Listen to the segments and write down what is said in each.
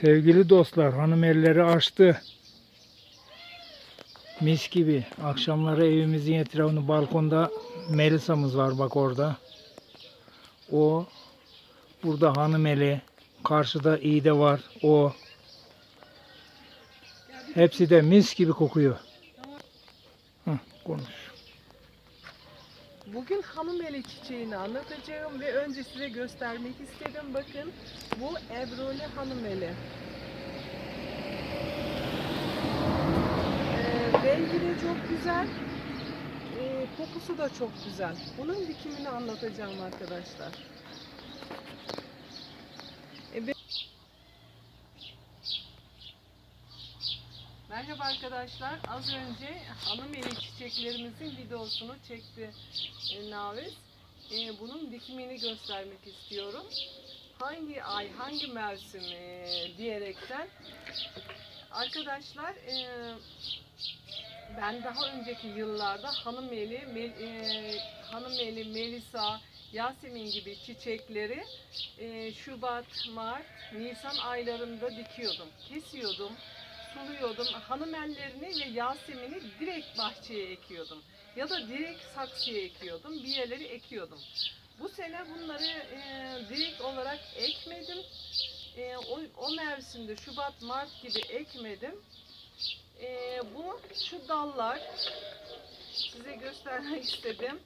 Sevgili dostlar, hanım elleri açtı. Mis gibi. Akşamları evimizin etrafında balkonda Melisa'mız var bak orada. O burada hanım eli. Karşıda iğde var. O. Hepsi de mis gibi kokuyor. Hah, konuş. Bugün hanım eli çiçeğini anlatacağım ve önce size göstermek istedim. Bakın bu Ebruli hanım eli. Ee, de çok güzel. Ee, kokusu da çok güzel. Bunun dikimini anlatacağım arkadaşlar. Ee, Merhaba arkadaşlar. Az önce hanım eli çiçeklerimizin videosunu çekti Naviz. E, bunun dikimini göstermek istiyorum. Hangi ay, hangi mevsim diyerekten. Arkadaşlar e, ben daha önceki yıllarda hanım eli, mel- e, hanım eli, melisa, Yasemin gibi çiçekleri e, Şubat, Mart, Nisan aylarında dikiyordum. Kesiyordum suluyordum. Hanım ellerini ve Yasemin'i direkt bahçeye ekiyordum. Ya da direkt saksıya ekiyordum. Bir yerleri ekiyordum. Bu sene bunları e, direkt olarak ekmedim. E, o, o mevsimde Şubat, Mart gibi ekmedim. E, bu şu dallar size göstermek istedim.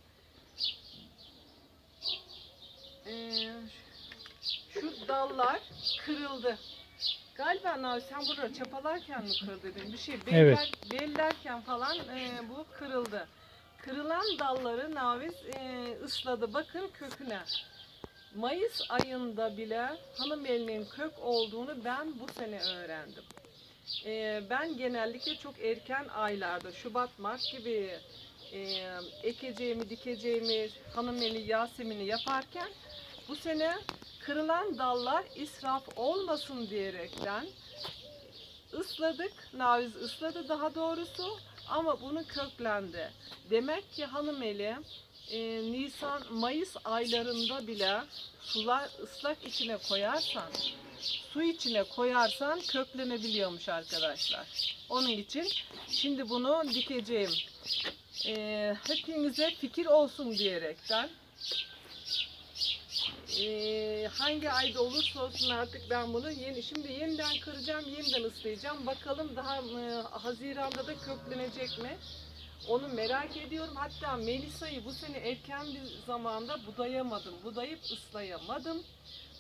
E, şu dallar kırıldı. Galiba Navi sen burada çapalarken mi kırdın? Bir şey beller, Evet. bellerken falan e, bu kırıldı. Kırılan dalları Naviz e, ısladı. Bakın köküne. Mayıs ayında bile hanım elinin kök olduğunu ben bu sene öğrendim. E, ben genellikle çok erken aylarda Şubat, Mart gibi e, ekeceğimi, dikeceğimi hanım eli Yasemin'i yaparken bu sene kırılan dallar israf olmasın diyerekten ısladık. Naviz ısladı daha doğrusu ama bunu köklendi. Demek ki hanımeli e, Nisan, Mayıs aylarında bile sular ıslak içine koyarsan, su içine koyarsan köklenebiliyormuş arkadaşlar. Onun için şimdi bunu dikeceğim. E, hepinize fikir olsun diyerekten ee, hangi ayda olursa olsun artık ben bunu yeni şimdi yeniden kıracağım, yeniden ıslayacağım. Bakalım daha e, Haziran'da da köklenecek mi? Onu merak ediyorum. Hatta Melisa'yı bu sene erken bir zamanda budayamadım. Budayıp ıslayamadım.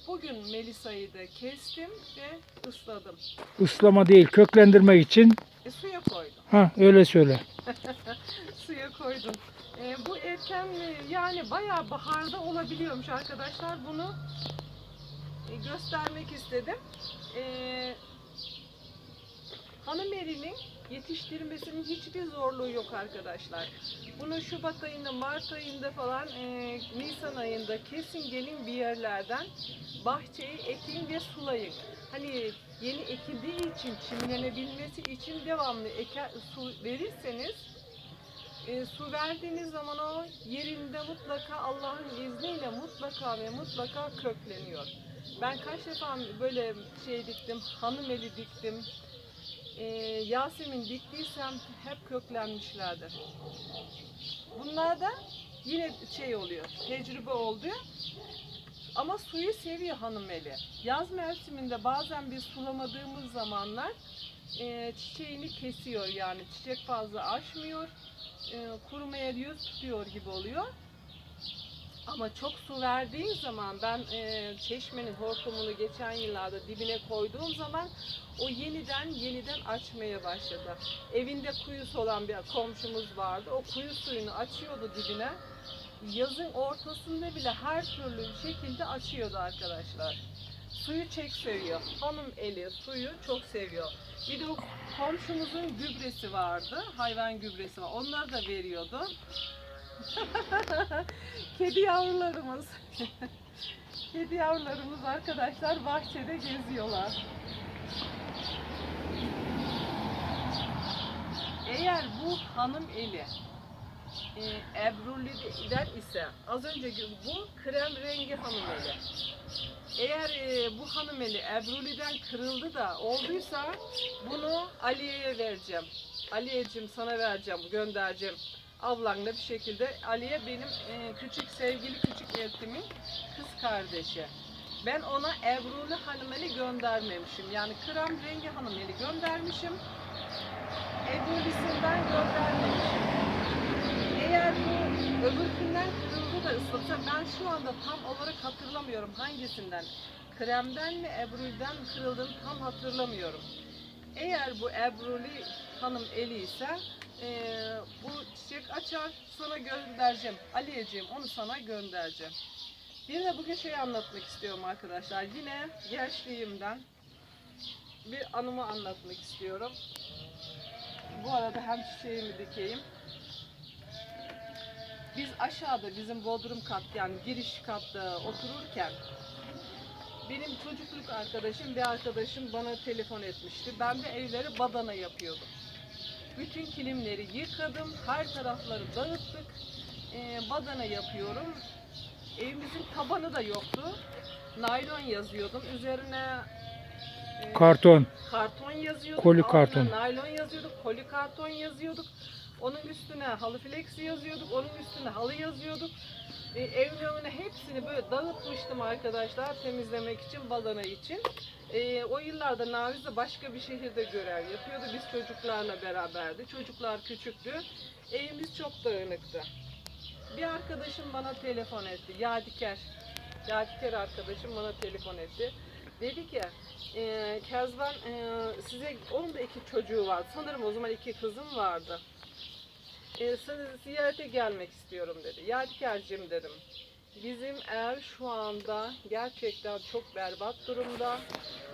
Bugün Melisa'yı da kestim ve ısladım. Islama değil, köklendirmek için. E, suya koydum. Ha öyle söyle. suya koydum. Ee, bu erken e, yani bayağı baharda olabiliyormuş arkadaşlar. Bunu e, göstermek istedim. Ee, hanım erinin yetiştirmesinin hiçbir zorluğu yok arkadaşlar. Bunu Şubat ayında, Mart ayında falan, e, Nisan ayında kesin gelin bir yerlerden bahçeyi ekin ve sulayın. Hani yeni ekildiği için, çimlenebilmesi için devamlı eke, su verirseniz e, su verdiğiniz zaman o yerinde mutlaka Allah'ın izniyle mutlaka ve mutlaka kökleniyor. Ben kaç defa böyle şey diktim, hanım eli diktim, e, Yasemin diktiysem hep köklenmişlerdir. Bunlar da yine şey oluyor, tecrübe oluyor. Ama suyu seviyor hanım eli. Yaz mevsiminde bazen biz sulamadığımız zamanlar e, çiçeğini kesiyor yani çiçek fazla açmıyor e, kurumaya yüz tutuyor gibi oluyor. Ama çok su verdiğin zaman ben e, çeşmenin hortumunu geçen yıllarda dibine koyduğum zaman o yeniden yeniden açmaya başladı. Evinde kuyusu olan bir komşumuz vardı. O kuyu suyunu açıyordu dibine. Yazın ortasında bile her türlü şekilde açıyordu arkadaşlar. Suyu çek seviyor. Hanım eli suyu çok seviyor. Bir de o komşumuzun gübresi vardı. Hayvan gübresi var. Onları da veriyordu. Kedi yavrularımız. Kedi yavrularımız arkadaşlar bahçede geziyorlar. Eğer bu hanım eli e, Ebruli'den ise az önce bu krem rengi hanım eli. Eğer e, bu hanımeli Ebruli'den kırıldı da olduysa bunu Aliye'ye vereceğim. Aliyeciğim sana vereceğim, göndereceğim. Ablanla bir şekilde Aliye benim e, küçük sevgili küçük eltimin kız kardeşi. Ben ona Ebruli hanımeli göndermemişim. Yani krem rengi hanımeli göndermişim. Ebruli'sinden göndermemişim. Eğer bu öbürkünden kırıldı da ıslatsa ben şu anda tam olarak hatırlamıyorum hangisinden. Kremden mi Ebru'dan kırıldığını tam hatırlamıyorum. Eğer bu Ebruli hanım eli ise eee, bu çiçek açar sana göndereceğim. Aliyeciğim onu sana göndereceğim. Bir de bugün şey anlatmak istiyorum arkadaşlar. Yine gençliğimden bir anımı anlatmak istiyorum. Bu arada hem çiçeğimi dikeyim. Biz aşağıda bizim bodrum kat yani giriş katta otururken benim çocukluk arkadaşım bir arkadaşım bana telefon etmişti. Ben de evleri badana yapıyordum. Bütün kilimleri yıkadım, her tarafları dağıttık. Ee, badana yapıyorum. Evimizin tabanı da yoktu. Naylon yazıyordum. Üzerine e, Karton. karton yazıyorduk. Koli altına karton. Naylon yazıyorduk. Koli karton yazıyorduk. Onun üstüne halı flex yazıyorduk. Onun üstüne halı yazıyorduk. E, evin önüne hepsini böyle dağıtmıştım arkadaşlar temizlemek için, badana için. E, o yıllarda Naviz de başka bir şehirde görev yapıyordu. Biz çocuklarla beraberdi. Çocuklar küçüktü. Evimiz çok dağınıktı. Bir arkadaşım bana telefon etti. Yadiker. Yadiker arkadaşım bana telefon etti. Dedi ki e, Kezban e, size onun da iki çocuğu var. Sanırım o zaman iki kızım vardı. E, sizi ziyarete gelmek istiyorum dedi. Yadiker'cim dedim. Bizim ev şu anda gerçekten çok berbat durumda.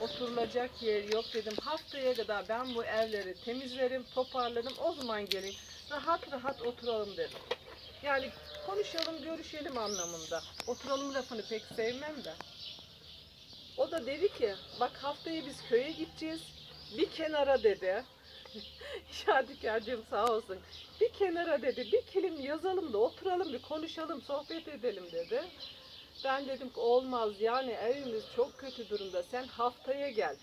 Oturulacak yer yok dedim. Haftaya kadar ben bu evleri temizlerim, toparlarım. O zaman gelin. Rahat rahat oturalım dedim. Yani konuşalım, görüşelim anlamında. Oturalım lafını pek sevmem de. O da dedi ki, bak haftaya biz köye gideceğiz. Bir kenara dedi. Yadikar'cığım sağ olsun. Bir kenara dedi, bir kilim yazalım da oturalım bir konuşalım, sohbet edelim dedi. Ben dedim ki olmaz yani evimiz çok kötü durumda. Sen haftaya gel.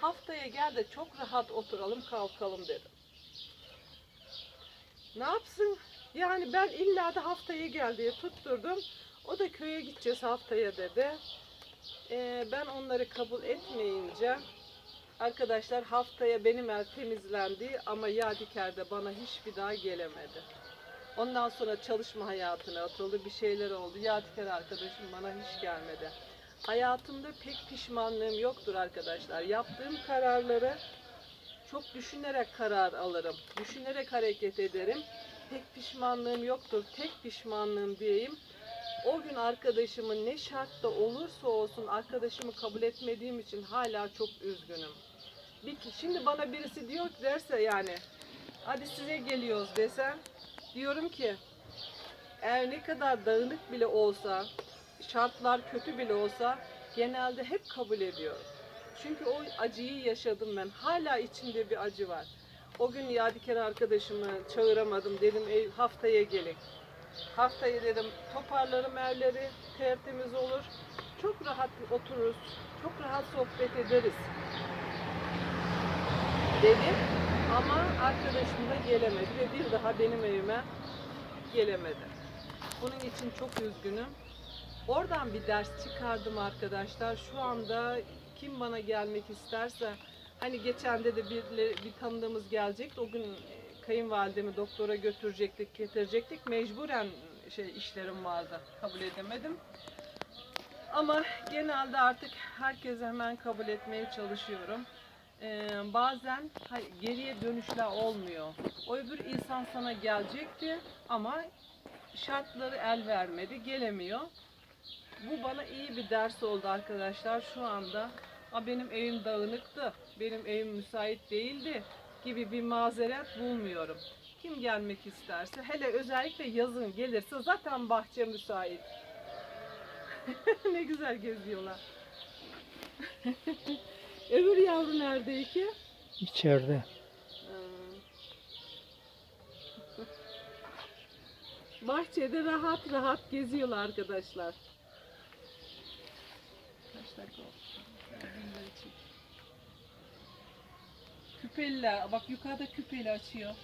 Haftaya gel de çok rahat oturalım kalkalım dedim. Ne yapsın? Yani ben illa da haftaya gel diye tutturdum. O da köye gideceğiz haftaya dedi. Ee, ben onları kabul etmeyince arkadaşlar haftaya benim ev temizlendi ama Yadiker de bana hiçbir daha gelemedi. Ondan sonra çalışma hayatına atıldı. Bir şeyler oldu. Yadiker arkadaşım bana hiç gelmedi. Hayatımda pek pişmanlığım yoktur arkadaşlar. Yaptığım kararları çok düşünerek karar alırım. Düşünerek hareket ederim. Pek pişmanlığım yoktur. Tek pişmanlığım diyeyim. O gün arkadaşımın ne şartta olursa olsun arkadaşımı kabul etmediğim için hala çok üzgünüm. Bir, şimdi bana birisi diyor derse yani hadi size geliyoruz desem diyorum ki eğer ne kadar dağınık bile olsa şartlar kötü bile olsa genelde hep kabul ediyorum. Çünkü o acıyı yaşadım ben. Hala içimde bir acı var. O gün Yadiker arkadaşımı çağıramadım. Dedim "Ey, haftaya gelin. Haftaya dedim toparlarım evleri, tertemiz olur. Çok rahat otururuz, çok rahat sohbet ederiz. Dedim ama arkadaşım da gelemedi ve bir daha benim evime gelemedi. Bunun için çok üzgünüm. Oradan bir ders çıkardım arkadaşlar. Şu anda kim bana gelmek isterse hani geçen de de bir, bir tanıdığımız gelecekti. O gün e, kayınvalidemi doktora götürecektik, getirecektik. Mecburen şey işlerim vardı. Kabul edemedim. Ama genelde artık herkese hemen kabul etmeye çalışıyorum. Ee, bazen geriye dönüşler olmuyor. O öbür insan sana gelecekti ama şartları el vermedi, gelemiyor. Bu bana iyi bir ders oldu arkadaşlar. Şu anda "Aa, benim evim dağınıktı, benim evim müsait değildi gibi bir mazeret bulmuyorum. Kim gelmek isterse, hele özellikle yazın gelirse zaten bahçe müsait. ne güzel geziyorlar. Öbür yavru nerede ki? İçeride. Bahçede rahat rahat geziyorlar arkadaşlar. Kaç dakika oldu? Küpeliler. Bak yukarıda küpeli açıyor.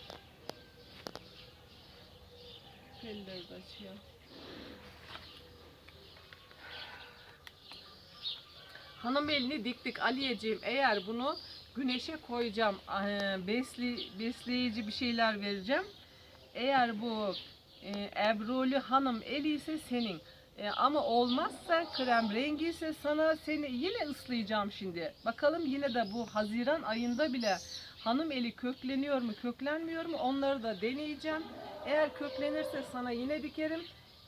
Küpelileri de açıyor. Hanım elini diktik Aliyeciğim. Eğer bunu güneşe koyacağım, eee, besli, besleyici bir şeyler vereceğim. Eğer bu e, ebruli hanım eli ise senin. E, ama olmazsa krem rengi ise sana seni yine ıslayacağım şimdi. Bakalım yine de bu Haziran ayında bile hanım eli kökleniyor mu köklenmiyor mu onları da deneyeceğim. Eğer köklenirse sana yine dikerim.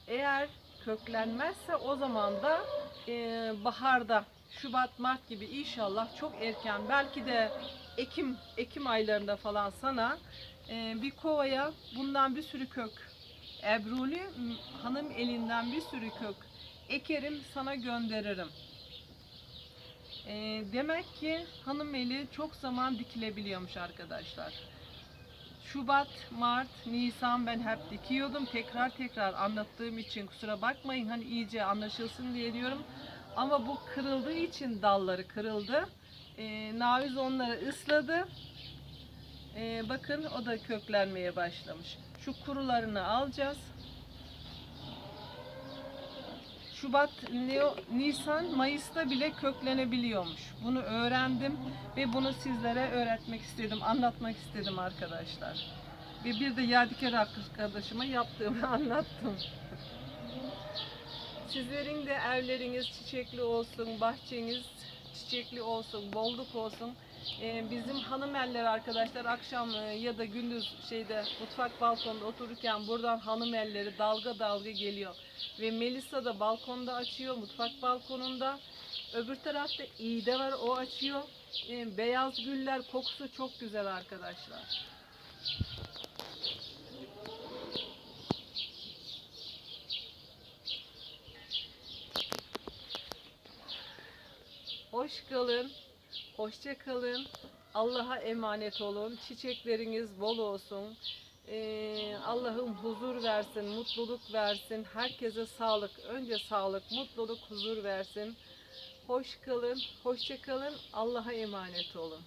Eğer köklenmezse o zaman da e, baharda Şubat Mart gibi inşallah çok erken belki de Ekim Ekim aylarında falan sana e, bir kovaya bundan bir sürü kök Ebruli hanım elinden bir sürü kök ekerim sana gönderirim. E, demek ki hanım eli çok zaman dikilebiliyormuş arkadaşlar. Şubat, Mart, Nisan ben hep dikiyordum. Tekrar tekrar anlattığım için kusura bakmayın hani iyice anlaşılsın diye diyorum. Ama bu kırıldığı için dalları kırıldı. E, Naviz onları ısladı. E, bakın o da köklenmeye başlamış. Şu kurularını alacağız. Şubat, Nisan, Mayıs'ta bile köklenebiliyormuş. Bunu öğrendim ve bunu sizlere öğretmek istedim, anlatmak istedim arkadaşlar. Ve bir de Yadigar arkadaşıma yaptığımı anlattım. Sizlerin de evleriniz çiçekli olsun, bahçeniz çiçekli olsun, bolluk olsun. Ee, bizim hanım eller arkadaşlar akşam e, ya da gündüz şeyde mutfak balkonda otururken buradan hanım elleri dalga dalga geliyor. Ve Melisa da balkonda açıyor, mutfak balkonunda. Öbür tarafta İğde var, o açıyor. Ee, beyaz güller kokusu çok güzel arkadaşlar. Hoş kalın, hoşça kalın. Allah'a emanet olun. Çiçekleriniz bol olsun. Ee, Allah'ım huzur versin, mutluluk versin. Herkese sağlık. Önce sağlık, mutluluk, huzur versin. Hoş kalın, hoşça kalın. Allah'a emanet olun.